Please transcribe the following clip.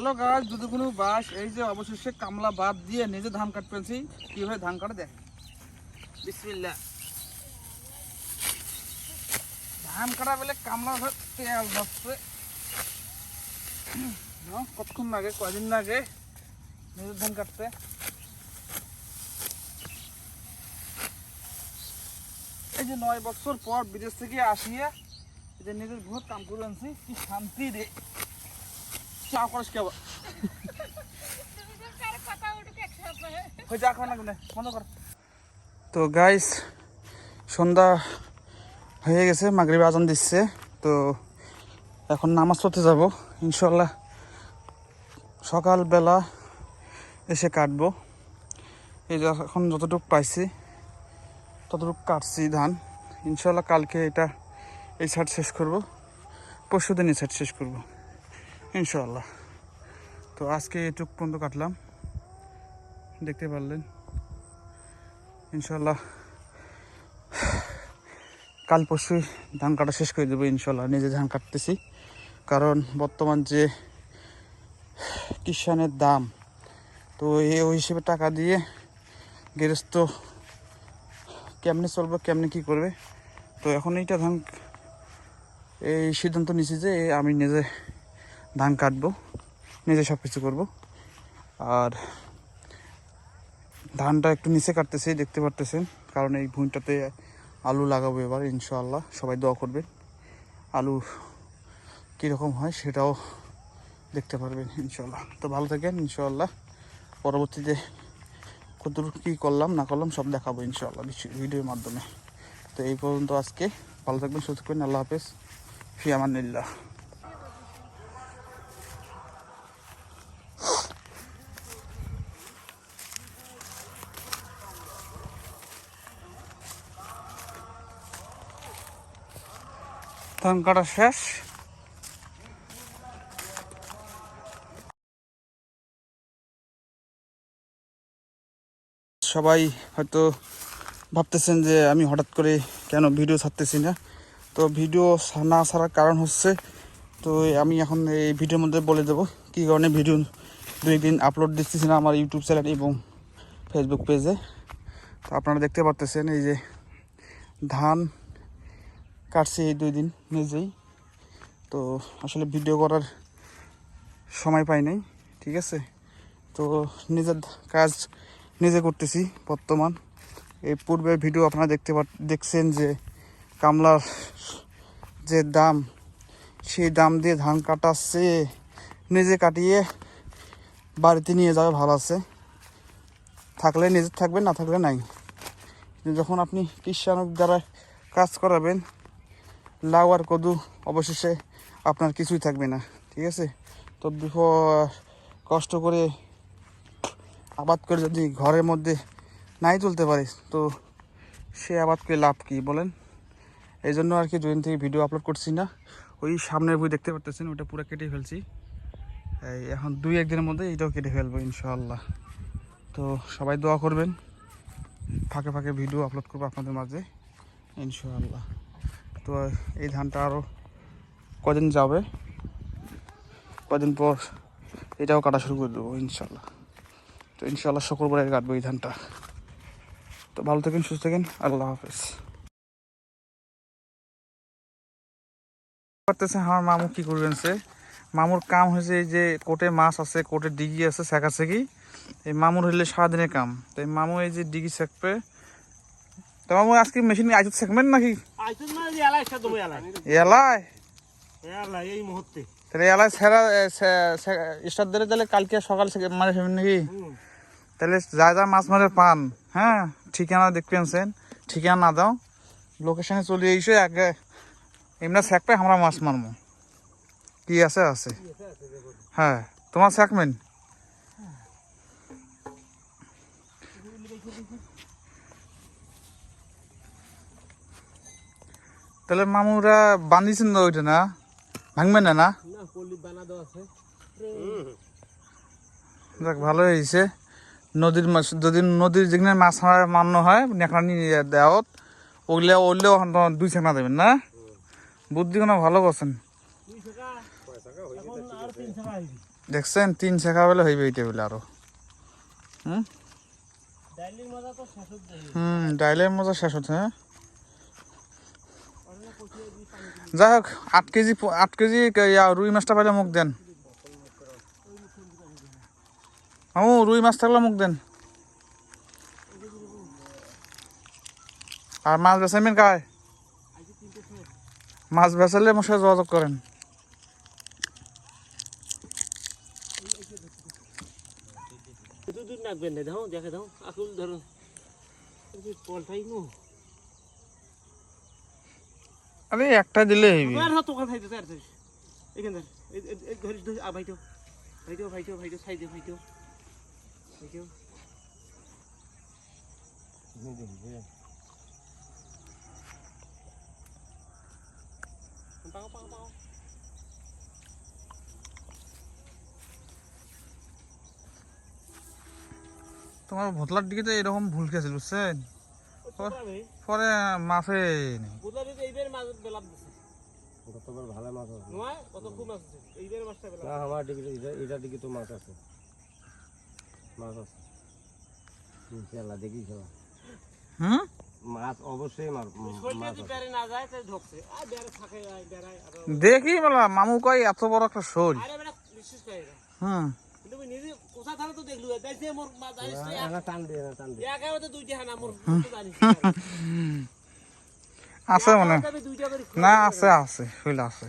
Hello গাছ দুদুকুনু বাস, এই যে অবশেষে কামলা বাদ দিয়ে নিজে ধান কাট পেয়েছি কীভাবে ধান কাটে দেখ। বিসমিল্লা ধান কাটা বেলে কামলা তেল ধরছে। কতক্ষণ লাগে? কয়দিন লাগে নিজের ধান কাটতে? এই যে নয় বছর পর বিদেশ থেকে আসিয়া যে নিজের ঘর কাম করে আনছি, কি শান্তি রে। চা করিস কে তো গাইস সন্ধ্যা হয়ে গেছে মাগরিব আজান দিচ্ছে। তো এখন নামাজ পড়তে যাব। ইনশাল্লাহ সকালবেলা এসে কাটবো। এই যে এখন যতটুকু পাইছি ততটুকু কাটছি ধান। ইনশাল্লাহ কালকে এটা এই সাইড শেষ করব। পরশু দিন এই সাইড শেষ করব। ইনশাল্লাহ তো আজকে এটুক পর্যন্ত কাটলাম। দেখতে পারলেন। ইনশাল্লাহ কাল পরশুই ধান কাটা শেষ করে দেবো ইনশাল্লাহ নিজে ধান কাটতেছি। কারণ বর্তমান যে কিষানের দাম, তো এই ওই হিসেবে টাকা দিয়ে গেরস্ত কেমনে চলবে, কেমনে কি করবে? তো এখন এইটা ধান, এই সিদ্ধান্ত নিছি যে আমি নিজে ধান কাটবো, নিজে সব কিছু করব। আর ধানটা একটু নিচে কাটতেছি, দেখতে পারতেছেন, কারণ এই ভুঁইটাতে আলু লাগাবো এবার, ইনশাআল্লাহ, সবাই দোয়া করবেন। আলু কীরকম হয় সেটাও দেখতে পারবেন ইনশাল্লাহ তো ভালো থাকেন, ইনশাআল্লাহ। পরবর্তীতে কতটুকু কী করলাম, না করলাম, সব দেখাবো, ইনশাআল্লাহ ভিডিও- ভিডিওর মাধ্যমে। তো এই পর্যন্ত আজকে, ভালো থাকবেন, সুস্থ থাকবেন, আল্লাহ হাফেজ, ফি ধান কাটা শেষ। সবাই হয়তো ভাবতেছেন যে আমি হঠাৎ করে কেন ভিডিও ছাড়তেছি না। তো ভিডিও না ছাড়ার কারণ হচ্ছে, তো আমি এখন এই ভিডিওর মধ্যে বলে দেবো কী কারণে ভিডিও দুই দিন আপলোড দিচ্ছি না আমার ইউটিউব চ্যানেল এবং ফেসবুক পেজে। তো আপনারা দেখতে পারতেছেন এই যে ধান কাটছি এই দুই দিন নিজেই। তো আসলে ভিডিও করার সময় পাই নাই, ঠিক আছে? তো নিজের কাজ নিজে করতেছি বর্তমান। এই পূর্বে ভিডিও আপনারা দেখতে পা দেখছেন যে কামলার যে দাম, সেই দাম দিয়ে ধান কাটাচ্ছে নিজে কাটিয়ে বাড়িতে নিয়ে যাবে ভালো আছে। থাকলে নিজে থাকবেন, না থাকলে নাই। যখন আপনি কৃষাণক দ্বারা কাজ করাবেন লাউ আর কদু অবশেষে আপনার কিছুই থাকবে না, ঠিক আছে? তো কষ্ট করে আবাদ করে যদি ঘরের মধ্যে নাই তুলতে পারে, তো সে আবাদ করে লাভ কি বলেন? এই জন্য আর কি দুদিন থেকে ভিডিও আপলোড করছি না। ওই সামনের বই দেখতে পারতেছেন, ওটা পুরো কেটে ফেলছি। এই এখন দুই একদিনের মধ্যে এইটাও কেটে ফেলব ইনশাল্লাহ তো সবাই দোয়া করবেন, ফাঁকে ফাঁকে ভিডিও আপলোড করব আপনাদের মাঝে, ইনশাআল্লাহ। তো এই ধানটা আরও কদিন যাবে? কদিন পর এটাও কাটা শুরু করে দেবো ইনশাল্লাহ তো ইনশাল্লাহ শুক্রবারে কাটবো এই ধানটা। তো ভালো থাকেন, সুস্থ থাকেন, আল্লাহ হাফেজ। করতেছে আমার মামু কি করবেন সে? মামুর কাম হয়েছে এই যে কোটে মাছ আছে, কোটে ডিগি আছে শেখা শেখি এই মামুর হইলে সারাদিনের কাম। তো এই মামু এই যে ডিগি শেখবে তো মামু আজকে মেশিন আজকে শেখবেন নাকি? আইতুন মানে যে এলাই সাথে তুমি এলাই? এলায় এলাই এই মুহূর্তে। তাহলে এলায় সেরা স্টার দিলে তাহলে কালকে সকাল মানে নাকি? তাহলে যা যা মাছ মারে পান হ্যাঁ? ঠিকানা দেখবেন সেন ঠিকানা না দাও। লোকেশনে চলে এসে আগে এমনি পাই আমরা মাছ মারবো। কি আছে আছে। হ্যাঁ তোমার শেখমেন তাহলে মামুরা বান্ধিছেন তো ওইটা না? ভাঙবেন না না? যাক ভালো হয়েছে। নদীর মাছ যদি নদীর যেখানে মাছ মারা মান্য হয় নেকড়ানি দেওয়াত। ওগুলো ওগুলো দুই চেনা দেবেন না? বুদ্ধি কোনো ভালো করছেন? দেখছেন তিন শেখা বলে হইবে এইটা বলে আরও। হুম? ডাইলির মজা তো শেষ হচ্ছে। হুম ডাইলের মজা শেষ হচ্ছে হ্যাঁ? যাই হোক আট কেজি আট কেজি রুই মাছটা পাইলে মুখ দেন। ও রুই মাছ থাকলে মুখ দেন। আর মাছ বেচাইবেন কায় মাছ বেচালে আমার যোগাযোগ করেন দেখে দাও আকুল ধরো। আরে একটা দিলে হইবি। আর হাত তোকাল খাইতে আর এখান ধর এই ধরিস আ ভাইটো। ভাইটো ভাইটো ভাইটো সাইডে ভাইটো। ভাইটো। পাও পাও পাও। তোমার ভতলার দিকে তো এরকম ভুল খেয়েছিল বুঝছেন? পরে মাছে নেই। মাছ বেলাপ গতবার ভালো মাছ আছে নয় কত খুব মাছ আছে? এইবার মাছটা বেলাপ না আমার দিকে এটা এটার দিকে তো মাছ আছে। মাছ আছে। ইনশাল্লাহ দেখি খেলা হুম? মাছ অবশ্যই মার শরীরে মাছ যদি আছে। বেড়ে না যায় তাই ঢুকছে আর বেড়ে থাকে বেড়ায় দেখি বলা মামু কয় এত বড় একটা শোল আরে বেড়া বিশ্বাস করে হুম। কিন্তু নিজে থাকা তো দেখলু দেখছে মোর এক- এলা টান দিয়ে টান দিয়ে দুইটা হানা মোর তো। আছে মনে না আছে আছে ফুল আছে।